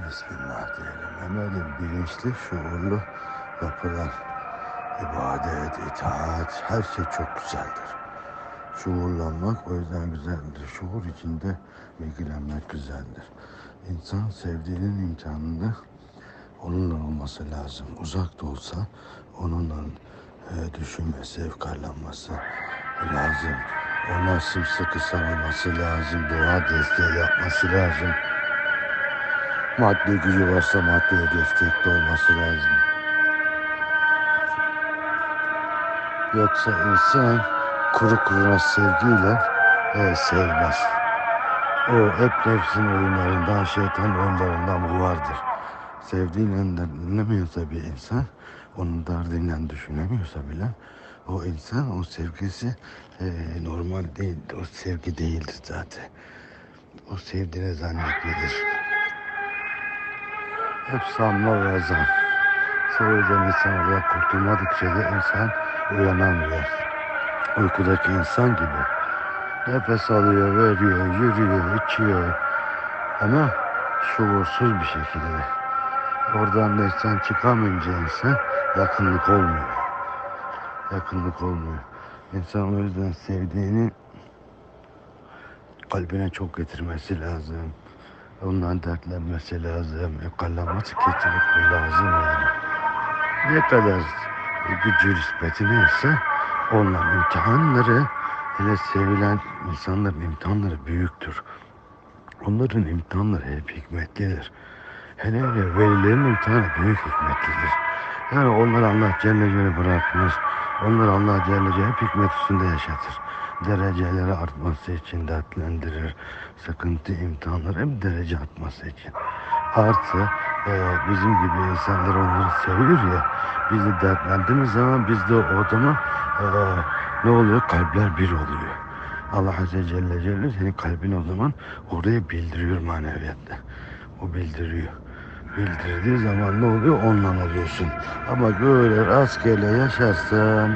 Bismillah diyelim. Öyle bilinçli, şuurlu yapılan ibadet, itaat, her şey çok güzeldir. Şuurlanmak o yüzden güzeldir. Şuur içinde bilgilenmek güzeldir. İnsan sevdiğinin imtihanında onunla olması lazım. Uzak da olsa onunla e, düşünmesi, efkarlanması lazım. Ona sımsıkı sarılması lazım. Dua desteği yapması lazım. Maddi gücü varsa maddi destekli olması lazım. Yoksa insan kuru kuruna sevgiyle e, sevmez. O hep nefsin oyunlarından, şeytan oyunlarından bu vardır. Sevdiğiyle dinlemiyorsa bir insan, onun derdinle düşünemiyorsa bile o insan, o sevgisi e, normal değil, o sevgi değildir zaten. O sevdiğini zannetmedir. Hep sanma ve zan. Sevilen insanlardan kurtulmadıkça da insan uyanamıyor. Uykudaki insan gibi. Nefes alıyor, veriyor, yürüyor, içiyor. Ama şuursuz bir şekilde. Oradan da insan çıkamayınca insan yakınlık olmuyor. Yakınlık olmuyor. İnsan o yüzden sevdiğini kalbine çok getirmesi lazım. Ondan dertlenmesi lazım. Ekallanması kesinlikle lazım yani. Ne kadar gücü nispeti neyse onların imtihanları hele sevilen insanların imtihanları büyüktür. Onların imtihanları hep hikmetlidir. Hele hele velilerin imtihanı büyük hikmetlidir. Yani onları Allah Celle Celle bırakmaz. Onları Allah Celle Celle hep hikmet üstünde yaşatır. Dereceleri artması için dertlendirir. Sıkıntı, imtihanlar hep derece artması için. Artı e, bizim gibi insanlar onları seviyor ya. Biz de dertlendiğimiz zaman biz de o zaman e, ne oluyor? Kalpler bir oluyor. Allah Azze Celle Celle senin kalbin o zaman oraya bildiriyor maneviyatta. O bildiriyor. Bildirdiği zaman ne oluyor? Ondan oluyorsun. Ama böyle rastgele yaşarsan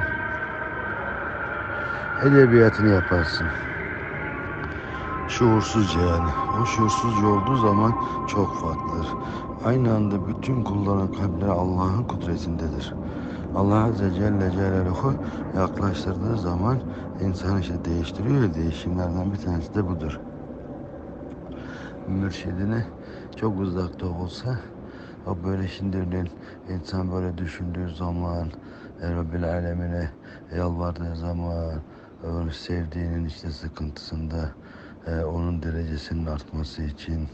edebiyatını yaparsın. Şuursuzca yani. O şuursuzca olduğu zaman çok farklıdır. Aynı anda bütün kulların kalpleri Allah'ın kudretindedir. Allah Azze Celle Celaluhu yaklaştırdığı zaman insan işte değiştiriyor değişimlerden bir tanesi de budur. Mürşidine çok uzakta olsa o böyle şimdi insan böyle düşündüğü zaman Rabbil Alemine yalvardığı zaman sevdiğinin işte sıkıntısında e, onun derecesinin artması için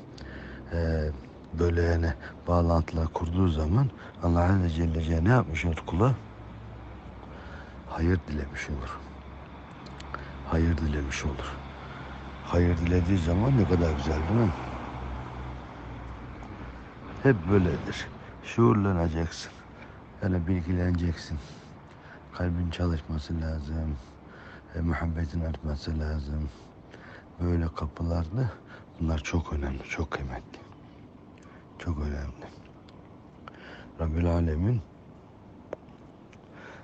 e, böyle yani bağlantılar kurduğu zaman Allah Azze Celle ne yapmış olur kula? Hayır dilemiş olur. Hayır dilemiş olur. Hayır dilediği zaman ne kadar güzel değil mi? Hep böyledir. Şuurlanacaksın. Yani bilgileneceksin. Kalbin çalışması lazım. E, muhabbetin artması lazım. Böyle kapılarda bunlar çok önemli, çok kıymetli. Çok önemli. Rabbül Alemin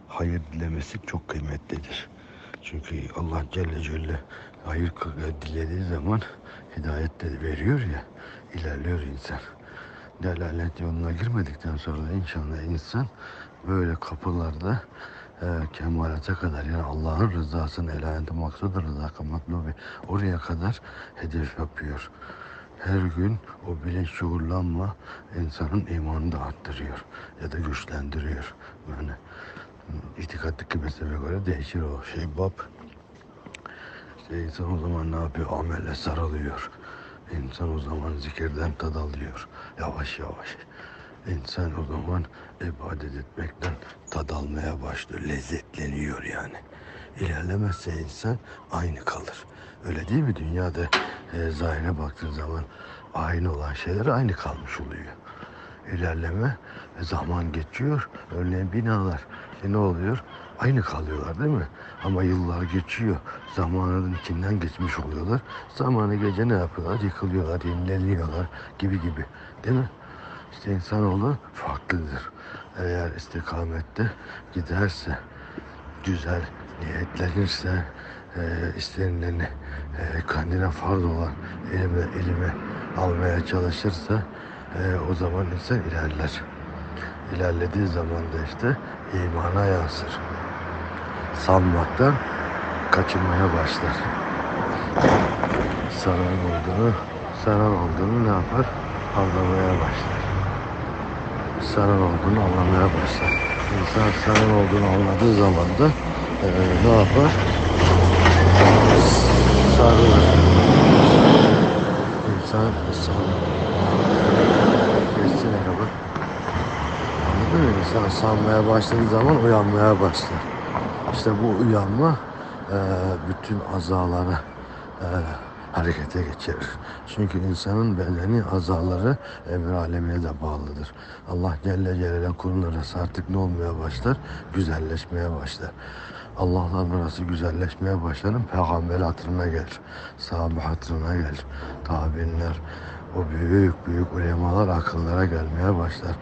hayır dilemesi çok kıymetlidir. Çünkü Allah Celle Celle hayır dilediği zaman hidayet de veriyor ya, ilerliyor insan. Delalet yoluna girmedikten sonra inşallah insan böyle kapılarda e, kemalete kadar yani Allah'ın rızasını elayende maksadı rızaka matlubi oraya kadar hedef yapıyor. Her gün o bilinç şuurlanma insanın imanını da arttırıyor ya da güçlendiriyor. Yani itikattaki mezhebe göre değişir o şey bab. İşte insan o zaman ne yapıyor? Amelle sarılıyor. İnsan o zaman zikirden tad alıyor. Yavaş yavaş. İnsan o zaman ibadet etmekten tad almaya başlıyor. Lezzetleniyor yani. İlerlemezse insan aynı kalır. Öyle değil mi? Dünyada e, zahire baktığın zaman aynı olan şeyler aynı kalmış oluyor. İlerleme e, zaman geçiyor. Örneğin binalar e, ne oluyor? Aynı kalıyorlar değil mi? Ama yıllar geçiyor. Zamanın içinden geçmiş oluyorlar. Zamanı gece ne yapıyorlar? Yıkılıyorlar, yenileniyorlar gibi gibi. Değil mi? İşte insanoğlu farklıdır. Eğer istikamette giderse, güzel niyetlenirse, e, istenileni e, kendine farz olan elime, elime almaya çalışırsa e, o zaman insan ilerler. İlerlediği zaman da işte imana yansır. Sanmaktan kaçınmaya başlar. Saran olduğunu, saran olduğunu ne yapar? Anlamaya başlar. Saran olduğunu anlamaya başlar. İnsan saran olduğunu anladığı zaman da e, ne yapar? Sarılır. İnsan sarılır. Geçsene kapı. Anladın mı? İnsan sanmaya başladığı zaman uyanmaya başlar. İşte bu uyanma e, bütün azalara e, harekete geçirir. Çünkü insanın bedeni azaları emir alemine de bağlıdır. Allah Celle Celaluhu kulun arası ne olmaya başlar? Güzelleşmeye başlar. Allah'la arası güzelleşmeye başlarım. Peygamber hatırına gelir. Sahabe hatırına gelir. Tabinler, o büyük büyük ulemalar akıllara gelmeye başlar.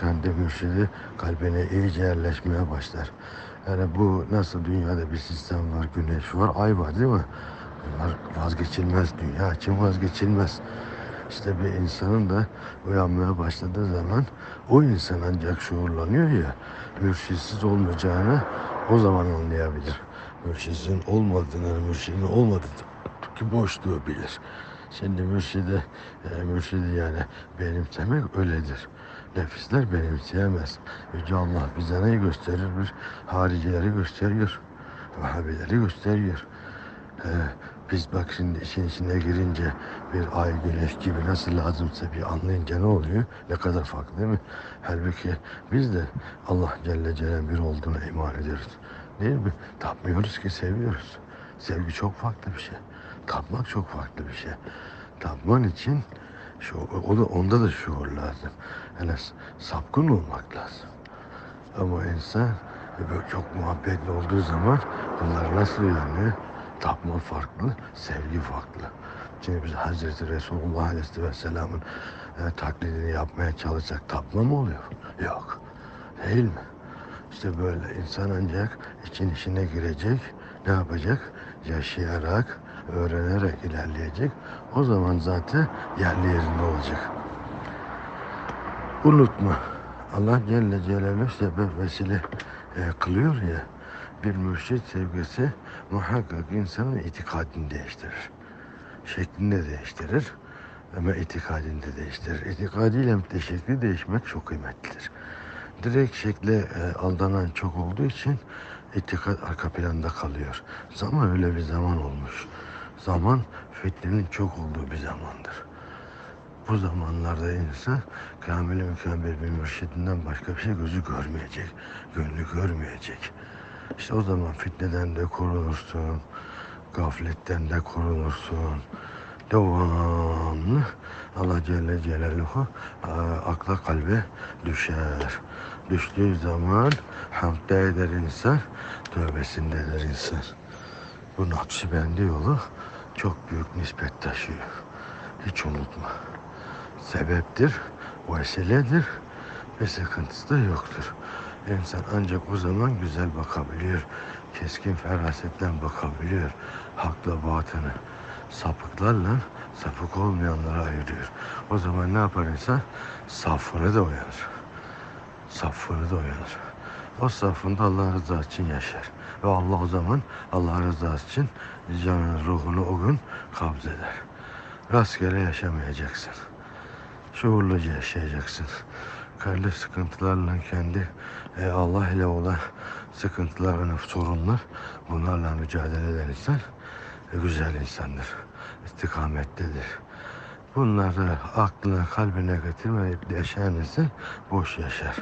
Kendi mürşidi kalbine iyice yerleşmeye başlar. Yani bu nasıl dünyada bir sistem var, güneş var, ay var değil mi? Bunlar vazgeçilmez, dünya için vazgeçilmez. İşte bir insanın da uyanmaya başladığı zaman o insan ancak şuurlanıyor ya, mürşitsiz olmayacağını o zaman anlayabilir. Mürşidin olmadığını, mürşidin olmadığını boşluğu bilir. Şimdi mürşide, e, mürşidi yani benimsemek öyledir. Nefisler benimseyemez. Yüce Allah bize neyi gösterir? Bir haricileri gösteriyor. Vehhabileri gösteriyor. Ee, biz bak şimdi işin içine girince bir ay güneş gibi nasıl lazımsa bir anlayınca ne oluyor? Ne kadar farklı değil mi? Halbuki biz de Allah Celle Celle'nin bir olduğuna iman ediyoruz. Değil mi? Tapmıyoruz ki seviyoruz. Sevgi çok farklı bir şey. Tapmak çok farklı bir şey. Tapman için şu, o da, onda da şuur lazım. Yani sapkın olmak lazım. Ama insan böyle çok muhabbetli olduğu zaman bunlar nasıl uyanıyor? Tapma farklı, sevgi farklı. Şimdi biz Hazreti Resulullah Aleyhisselam'ın e, taklidini yapmaya çalışacak tapma mı oluyor? Yok. Değil mi? İşte böyle insan ancak için içine girecek, ne yapacak? Yaşayarak, öğrenerek ilerleyecek. O zaman zaten yerli yerinde olacak. Unutma. Allah Celle Celaluhu sebep vesile e, kılıyor ya. Bir mürşit sevgisi muhakkak insanın itikadını değiştirir. Şeklini de değiştirir. Ama itikadını da değiştirir. İtikadiyle şekli değişmek çok kıymetlidir. Direkt şekle e, aldanan çok olduğu için itikat arka planda kalıyor. Zaman öyle bir zaman olmuş. Zaman fitnenin çok olduğu bir zamandır. Bu zamanlarda insan kamil mükemmel bir mürşidinden başka bir şey gözü görmeyecek, gönlü görmeyecek. İşte o zaman fitneden de korunursun, gafletten de korunursun. Devamlı Allah Celle Celaluhu e, akla kalbe düşer. Düştüğü zaman hamd eder insan, tövbesinde eder insan. Bu Nakşibendi yolu çok büyük nispet taşıyor. Hiç unutma. Sebeptir, vesiledir ve sıkıntısı da yoktur. İnsan ancak o zaman güzel bakabiliyor. Keskin ferasetten bakabiliyor. Hakla batını. Sapıklarla sapık olmayanlara ayırıyor. O zaman ne yapar insan? Safını da uyanır. Safını da uyanır. O safında Allah rızası için yaşar. Ve Allah o zaman Allah rızası için canın ruhunu o gün kabz eder. Rastgele yaşamayacaksın. Şuurluca yaşayacaksın. Kendi sıkıntılarla kendi e, Allah ile olan sıkıntılar sorunlar bunlarla mücadele eden insan e, güzel insandır. İstikamettedir. Bunları aklına kalbine getirmeyip yaşayan insan boş yaşar.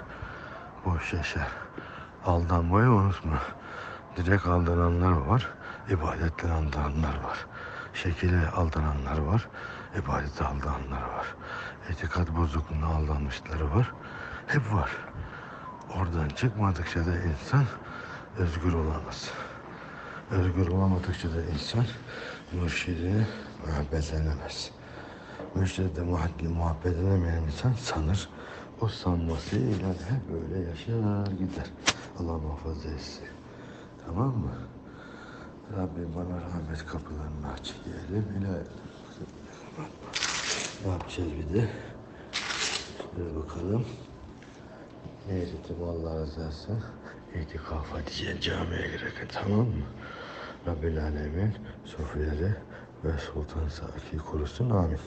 Boş yaşar. Aldanmayı unutma. Direkt aldananlar var. ibadetten aldananlar var. Şekile aldananlar var. ibadete aldananlar var. Etikat bozukluğuna aldanmışları var. Hep var. Oradan çıkmadıkça da insan özgür olamaz. Özgür olamadıkça da insan mürşidini muhabbet edemez. Mürşidde muhabbet, muhabbet edemeyen insan sanır. O sanmasıyla hep böyle yaşar gider. Allah muhafaza etsin. Tamam mı? Rabbim bana rahmet kapılarını aç diyelim. İlahi. Ne yapacağız bir de? Dur bakalım. Niyetim Allah razı olsun. İtikaf edeceğin camiye girerken tamam mı? Rabbil Alemin Sofileri ve Sultan Saki korusun amin.